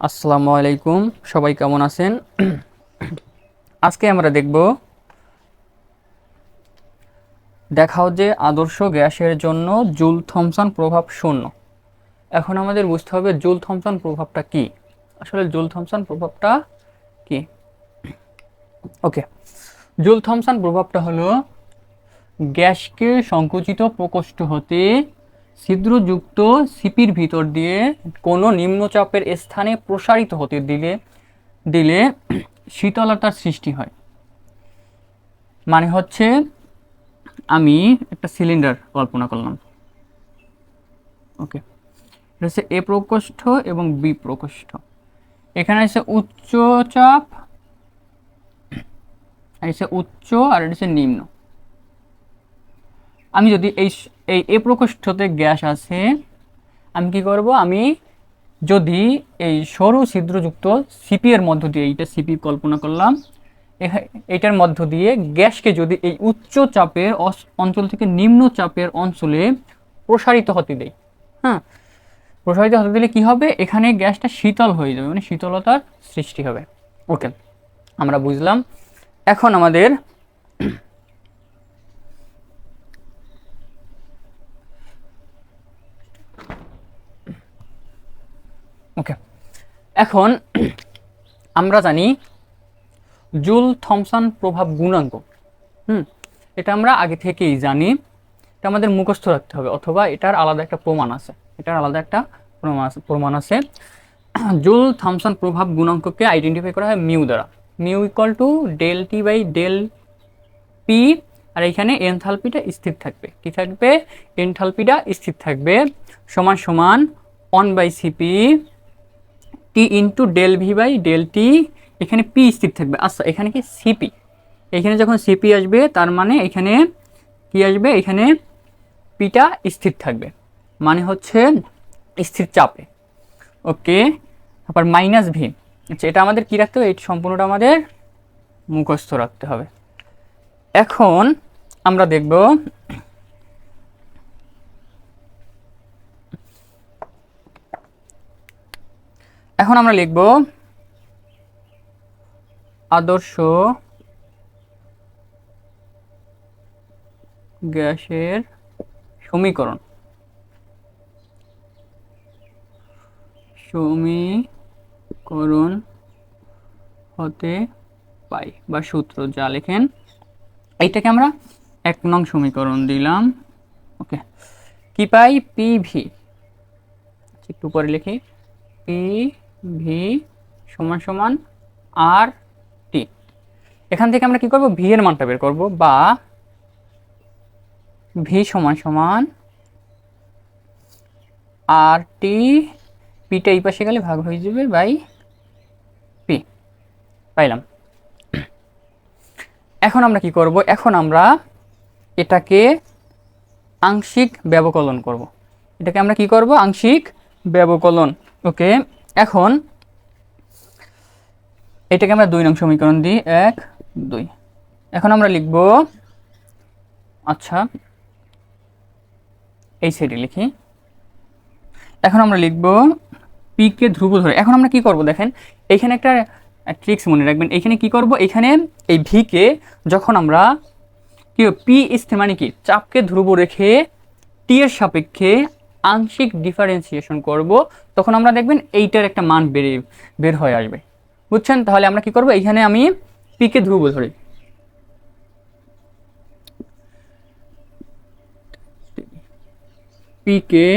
আসসালামু আলাইকুম। সবাই কেমন আছেন? আজকে আমরা দেখব দেখাও যে আদর্শ গ্যাসের জন্য জুল থমসন প্রভাব শূন্য। এখন আমাদের বুঝতে হবে জুল থমসন প্রভাবটা কি? আসলে জুল থমসন প্রভাবটা কি? ওকে। জুল থমসন প্রভাবটা হলো গ্যাসকে সংকুচিত প্রকোষ্ঠ হতে ছিদ্রযুক্ত সিপির ভিতর দিয়ে কোনো নিম্নচাপের স্থানে প্রসারিত হতে দিলে দিলে শীতলতার সৃষ্টি হয়। মানে হচ্ছে আমি একটা সিলিন্ডার কল্পনা করলাম। ওকে। এটা হচ্ছে এ প্রকোষ্ঠ এবং বি প্রকোষ্ঠ। এখানে আছে উচ্চ চাপ উচ্চ আর এটা হচ্ছে নিম্ন। আমি যদি এই এই এ প্রকোষ্ঠতে গ্যাস আছে, আমি কি করব? আমি যদি এই সরু ছিদ্রযুক্ত সিপি এর মধ্য দিয়ে, এইটা সিপি কল্পনা করলাম এটার মধ্য দিয়ে গ্যাসকে যদি এই উচ্চ চাপের অঞ্চল থেকে নিম্ন চাপের অঞ্চলে প্রসারিত হতে দেয় হ্যাঁ প্রসারিত হতে দিলে কি হবে? এখানে গ্যাসটা শীতল হয়ে যাবে মানে শীতলতার সৃষ্টি হবে। ওকে, আমরা বুঝলাম। এখন আমাদের ওকে এখন আমরা জানি জুল থমসন প্রভাব গুণাঙ্ক। হুম, এটা আমরা আগে থেকেই জানি। এটা আমাদের মুখস্থ রাখতে হবে, অথবা এটার আলাদা একটা প্রমাণ আছে। এটার আলাদা একটা প্রমাণ আছে প্রমাণ আছে। জুল থমসন প্রভাব গুণাঙ্ককে আইডেন্টিফাই করা হয় মিউ দ্বারা। Mu equal to del T by del P আর এখানে এনথালপিটা স্থির থাকবে। কি থাকবে? এনথালপিটা স্থির থাকবে। সমান সমান one by CP T into del V by del T এখানে পি স্থির থাকবে। আচ্ছা এখানে কি সিপি এখানে যখন সিপি আসবে, তার মানে এখানে কি আসবে? এখানে পিটা স্থির থাকবে। মানে হচ্ছে স্থির চাপে। ওকে, তারপর মাইনাস ভি আচ্ছা এটা আমাদের কি রাখতে হবে? এই সম্পূর্ণটা আমাদের মুখস্থ রাখতে হবে। এখন আমরা দেখব এখন আমরা লিখব আদর্শ গ্যাসের সমীকরণ। সমীকরণ হতে পাই বা সূত্র যা লেখেন। এইটাকে আমরা এক নং সমীকরণ দিলাম। ওকে। কি পাই? P V. একটু পরে লিখি। পি ভি সমান সমান আর টি এখান থেকে আমরা কি করব? ভি এর মানটা বের করব বা ভি সমান সমান আর টি পিটা এই পাশে গেলে ভাগ হয়ে যাবে বাই পি পাইলাম। এখন আমরা কি করব? এখন আমরা এটাকে আংশিক ব্যবকলন করব। এটাকে আমরা কি করব? আংশিক ব্যবকলন। ওকে? এখন এটাকে আমরা দুই নং সমীকরণ দিই, এক, দুই। এখন আমরা লিখব আচ্ছা এই সাইডে লিখি। এখন আমরা লিখব পি কে ধ্রুব ধরে। এখন আমরা কি করব দেখেন, এখানে একটা ট্রিক্স মনে রাখবেন। এখানে কি করব? এখানে এই ভি কে যখন আমরা কি পি স্থির মানে কি? চাপকে ধ্রুব রেখে টি এর সাপেক্ষে আংশিক ডিফারেন্সিয়েশন করব, তখন আমরা দেখবেন এইটার একটা মান বেড়ে বের হয়ে আসবে। বুঝছেন? তাহলে আমরা কি করব? এখানে আমি পি কে ধ্রুব ধরি। পি কে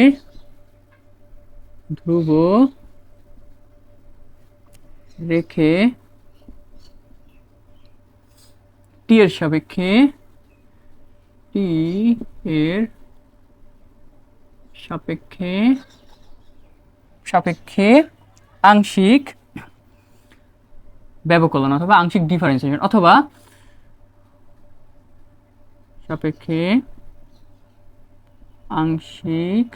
ধ্রুব রেখে টি এর সাপেক্ষে টি এর সাপেক্ষে। সাপেক্ষে আংশিক ব্যবকলন অথবা আংশিক ডিফারেন্সিয়েশন অথবা সাপেক্ষে আংশিক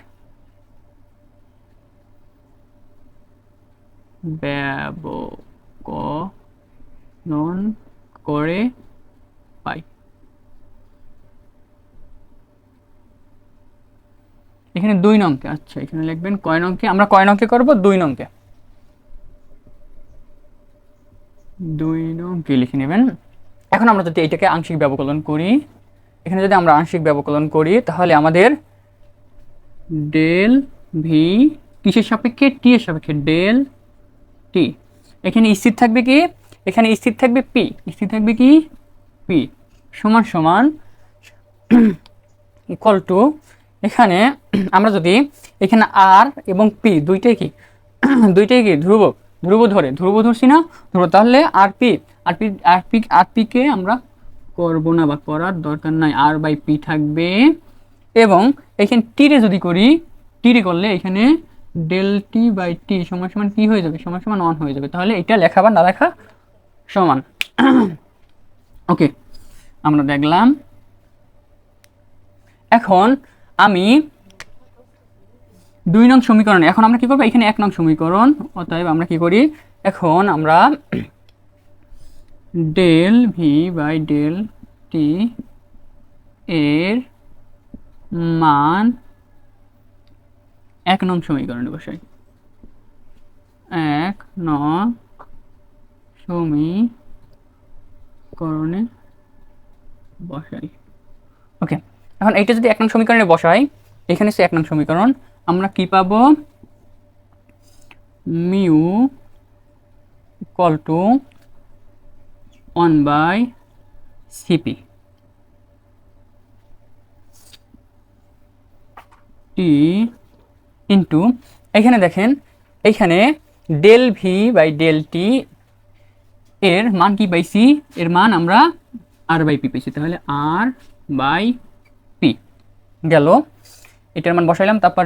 ব্যবকলন করে পাই। এখানে দুই নংকে আচ্ছা এখানে লিখবেন কয় নংকে, আমরা কয় নংকে করব? দুই নংকে। দুই নং কি লিখে নেবেন। এখন আমরা যদি এইটাকে আংশিক ব্যবকলন করি, এখানে যদি আমরা আংশিক ব্যবকলন করি, তাহলে আমাদের ডেল ভি কিসের সাপেক্ষে? টি এর সাপেক্ষে, ডেল টি। এখানে স্থির থাকবে কি? এখানে স্থির থাকবে পি। স্থির থাকবে কি? পি। সমান সমান ইকুয়াল টু এখানে আমরা যদি এখানে আর এবং পি দুইটাই কি? দুইটাই কি? ধ্রুব। ধ্রুব ধরে। ধ্রুব ধরছি না? ধ্রুব। তাহলে R P R P R P R পিকে আমরা করব না বা করার দরকার নাই। আর বাই পি থাকবে। এবং এখানে টিরে যদি করি টিরে করলে এখানে ডেল টি বাই টি সমান সমান কি হয়ে যাবে। সমান সমান অন হয়ে যাবে। তাহলে এটা লেখা বা না লেখা সমান। ওকে আমরা দেখলাম। এখন আমি দুই নং সমীকরণ, এখন আমরা কি করব? এখানে এক নং সমীকরণ, অতএব আমরা কি করি? এখন আমরা del V by del T এর মান এক নং সমীকরণে বসাই এক নং সমীকরণে বসাই। ওকে এখন এইটা যদি এক নং সমীকরণে বসাই, এখানে সে এক নং সমীকরণ, আমরা কি পাব? Mu equal to one by CP. T into, এখানে দেখেন, এখানে del V by del T এর মান কি পাইছি? এর মান আমরা আর বাই পি পেয়েছি তাহলে আর বাই গেল। এটার মান বসাইলাম, তারপর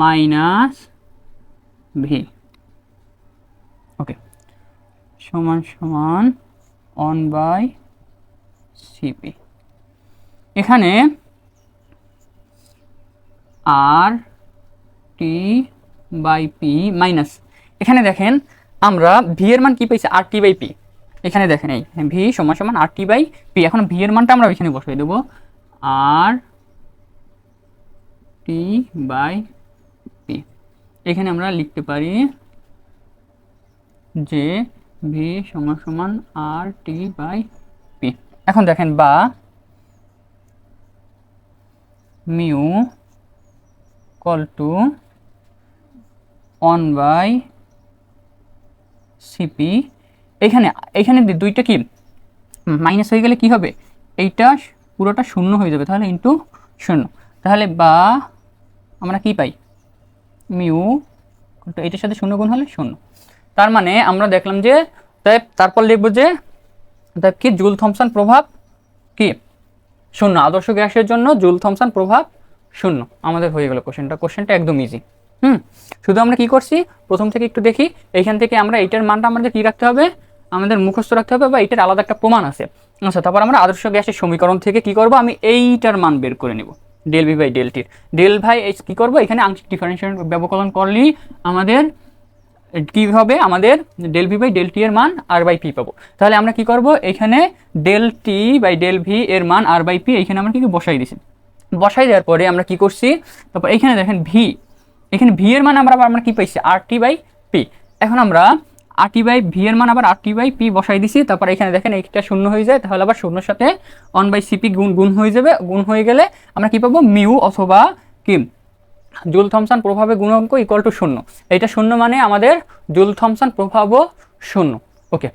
মাইনাস ভি ওকে সমান সমান অন বাই সিপি এখানে R T by P minus এখানে দেখেন, আমরা ভি এর মান কি পাইছি? আর টি বাই পি এখানে দেখেন এই ভি সমান সমান আর টি বাই পি এখন ভি এর মানটা আমরা এখানে বসাই দেবো। আর টি বাই পি এখানে আমরা লিখতে পারি যে ভি সমান সমান আর টি বাই পি এখন দেখেন বা mu equal to one by CP এখানে এখানে দুইটা কি? মাইনাস হয়ে গেলে কি হবে? এইটা পুরোটা শূন্য হয়ে যাবে, তাহলে ইন্টু শূন্য। তাহলে বা আমরা কি পাই? মিউ এটার সাথে শূন্য গুণ হলে শূন্য। তার মানে আমরা দেখলাম যে তাই তারপর লিখব যে তাই কি জুল থমসন প্রভাব কি? শূন্য। আদর্শ গ্যাসের জন্য জুল থমসন প্রভাব শূন্য। আমাদের হয়ে গেল কোশ্চেনটা কোশ্চেনটা একদম ইজি হুম? শুধু আমরা কি করছি? প্রথম থেকে একটু দেখি। এইখান থেকে আমরা এইটার মানটা আমাদের কি রাখতে হবে? আমাদের মুখস্থ রাখতে হবে বা এইটার আলাদা একটা প্রমাণ আছে। আচ্ছা তারপর আমরা আদর্শ গ্যাসের সমীকরণ থেকে কি করব? আমি এইটার মান বের করে নেব। ডেল ভি বাই ডেল টির ডেল ভাই কি করব? এখানে আংশিক ডিফারেন্সিয়েশন ব্যবকলন করলেই আমাদের কি হবে? আমাদের del V by del T এর মান আর বাই পি পাবো। তাহলে আমরা কি করব? এখানে del T by del V এর মান আর বাই পি এখানে আমরা কি কি বসাই দিছি। বসাই দেওয়ার পরে আমরা কি করছি? তারপর এখানে দেখেন ভি এখানে ভি এর মান আমরা আমরা কি পাইছি? আর টি বাই পি এখন আমরা আর বাই ভি এর মান আবার আর টি বাই পি বসাই দিছি, তারপর এখানে দেখেন এইটা শূন্য হয়ে যায়, তাহলে আবার শূন্যর সাথে ওয়ান বাই সিপি গুণ গুণ হয়ে যাবে। গুণ হয়ে গেলে আমরা কি পাবো? মিউ অথবা কি জুল থমসান প্রভাবে গুণাঙ্ক ইকুয়াল টু শূন্য। এইটা শূন্য মানে আমাদের জুল থমসান প্রভাবও শূন্য। ওকে